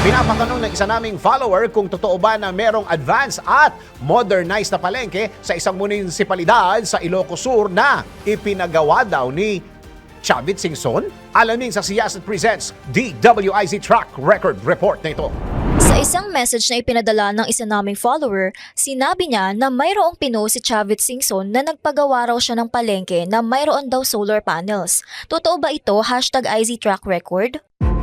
Pinapatanong ng isa naming follower kung totoo ba na merong advanced at modernized na palengke sa isang munisipalidad sa Ilocos Sur na ipinagawa daw ni Chavit Singson? Alamin sa Siyasat Presents DWIZ Track Record Report na ito. Sa isang message na ipinadala ng isa naming follower, sinabi niya na mayroong pinost si Chavit Singson na nagpagawa raw siya ng palengke na mayroon daw solar panels. Totoo ba ito? Hashtag IZ Track Record?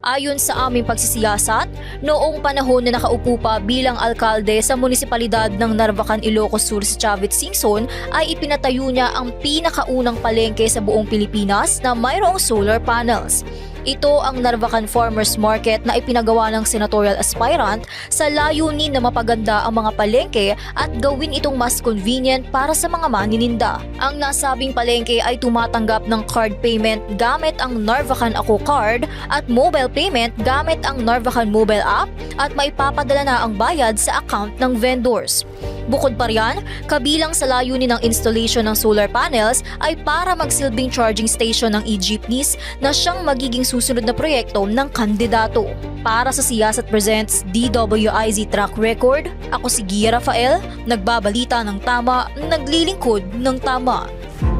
Ayon sa aming pagsisiyasat, noong panahon na nakaupo pa bilang alkalde sa munisipalidad ng Narvacan, Ilocos Sur si Chavit Singson ay ipinatayo niya ang pinakaunang palengke sa buong Pilipinas na mayroong solar panels. Ito ang Narvacan Farmers Market na ipinagawa ng senatorial aspirant sa layunin na mapaganda ang mga palengke at gawin itong mas convenient para sa mga manininda. Ang nasabing palengke ay tumatanggap ng card payment gamit ang Narvacan Ako Card at mobile payment gamit ang Narvacan mobile app at maipapadala na ang bayad sa account ng vendors. Bukod pa riyan, kabilang sa layunin ng installation ng solar panels ay para magsilbing charging station ng e-jeepneys na siyang magiging susunod na proyekto ng kandidato. Para sa Siyasat Presents DWIZ Track Record, ako si Gia Rafael, nagbabalita ng tama, naglilingkod ng tama.